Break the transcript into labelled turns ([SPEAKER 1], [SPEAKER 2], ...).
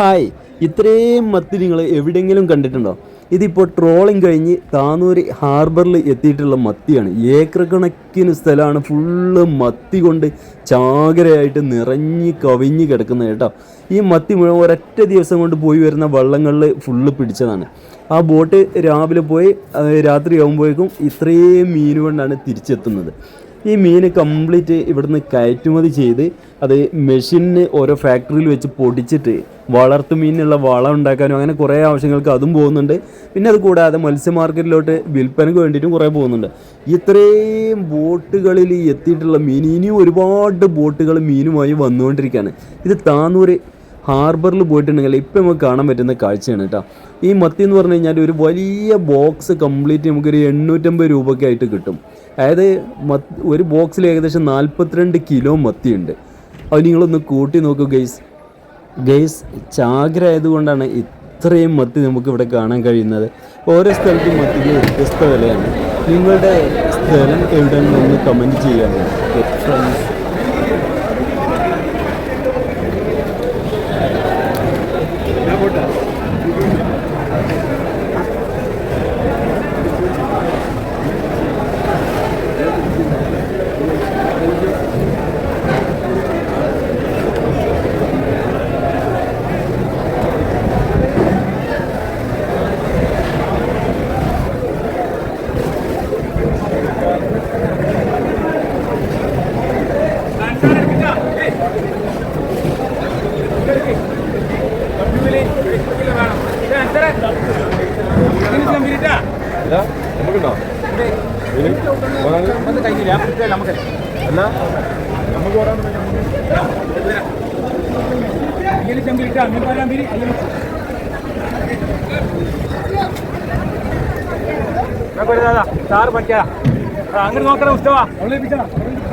[SPEAKER 1] Hi. ഇത്രയും മത്തി നിങ്ങൾ എവിടെയെങ്കിലും കണ്ടിട്ടുണ്ടോ? ഇതിപ്പോൾ ട്രോളിങ് കഴിഞ്ഞ് താനൂര് ഹാർബറിൽ എത്തിയിട്ടുള്ള മത്തിയാണ്. ഏക്കർ കണക്കിന് സ്ഥലമാണ് ഫുള്ള് മത്തി കൊണ്ട് ചാകരയായിട്ട് നിറഞ്ഞ് കവിഞ്ഞ് കിടക്കുന്നത് കേട്ടോ. ഈ മത്തി മുഴുവൻ ഒരൊറ്റ ദിവസം കൊണ്ട് പോയി വരുന്ന വള്ളങ്ങളിൽ ഫുള്ള് പിടിച്ചതാണ്. ആ ബോട്ട് രാവിലെ പോയി രാത്രി ആകുമ്പോഴേക്കും ഇത്രയും മീൻ കൊണ്ടാണ് തിരിച്ചെത്തുന്നത്. ഈ മീൻ കംപ്ലീറ്റ് ഇവിടുന്ന് കയറ്റുമതി ചെയ്ത് അത് മെഷീനിന് ഓരോ ഫാക്ടറിയിൽ വെച്ച് പൊടിച്ചിട്ട് വളർത്തു മീനിനുള്ള വളം ഉണ്ടാക്കാനും അങ്ങനെ കുറേ ആവശ്യങ്ങൾക്ക് അതും പോകുന്നുണ്ട്. പിന്നെ അത് കൂടാതെ മത്സ്യ മാർക്കറ്റിലോട്ട് വിൽപ്പനയ്ക്ക് വേണ്ടിയിട്ടും കുറേ പോകുന്നുണ്ട്. ഇത്രയും ബോട്ടുകളിൽ എത്തിയിട്ടുള്ള മീൻ ഇനിയും ഒരുപാട് ബോട്ടുകൾ മീനുമായി വന്നുകൊണ്ടിരിക്കുകയാണ്. ഇത് താന്നൂർ ഹാർബറിൽ പോയിട്ടുണ്ടെങ്കിൽ ഇപ്പം നമുക്ക് കാണാൻ പറ്റുന്ന കാഴ്ചയാണ് കേട്ടോ. ഈ മത്തി എന്ന് പറഞ്ഞു കഴിഞ്ഞാൽ ഒരു വലിയ ബോക്സ് കംപ്ലീറ്റ് നമുക്കൊരു എണ്ണൂറ്റമ്പത് രൂപയ്ക്കായിട്ട് കിട്ടും. അതായത് ഒരു ബോക്സിൽ ഏകദേശം നാൽപ്പത്തിരണ്ട് കിലോ മത്തിയുണ്ട്. അത് നിങ്ങളൊന്ന് കൂട്ടി നോക്കൂ ഗൈസ്. ഗൈസ് ചാകര ആയതുകൊണ്ടാണ് ഇത്രയും മത്തി നമുക്ക് ഇവിടെ കാണാൻ കഴിയുന്നത്. ഓരോ സ്ഥലത്തും മത്തിക്ക് വ്യത്യസ്ത വിലയാണ്. നിങ്ങളുടെ സ്ഥലം എവിടെയാണെന്ന് കമന്റ് ചെയ്യാമോ?
[SPEAKER 2] നമുക്കുണ്ടോ അല്ല നമുക്ക് ഓടാൻ
[SPEAKER 3] സാറ് പറ്റിയാ അങ്ങോട്ട് നോക്കണ ഉസ്തവ ഉസ്തവ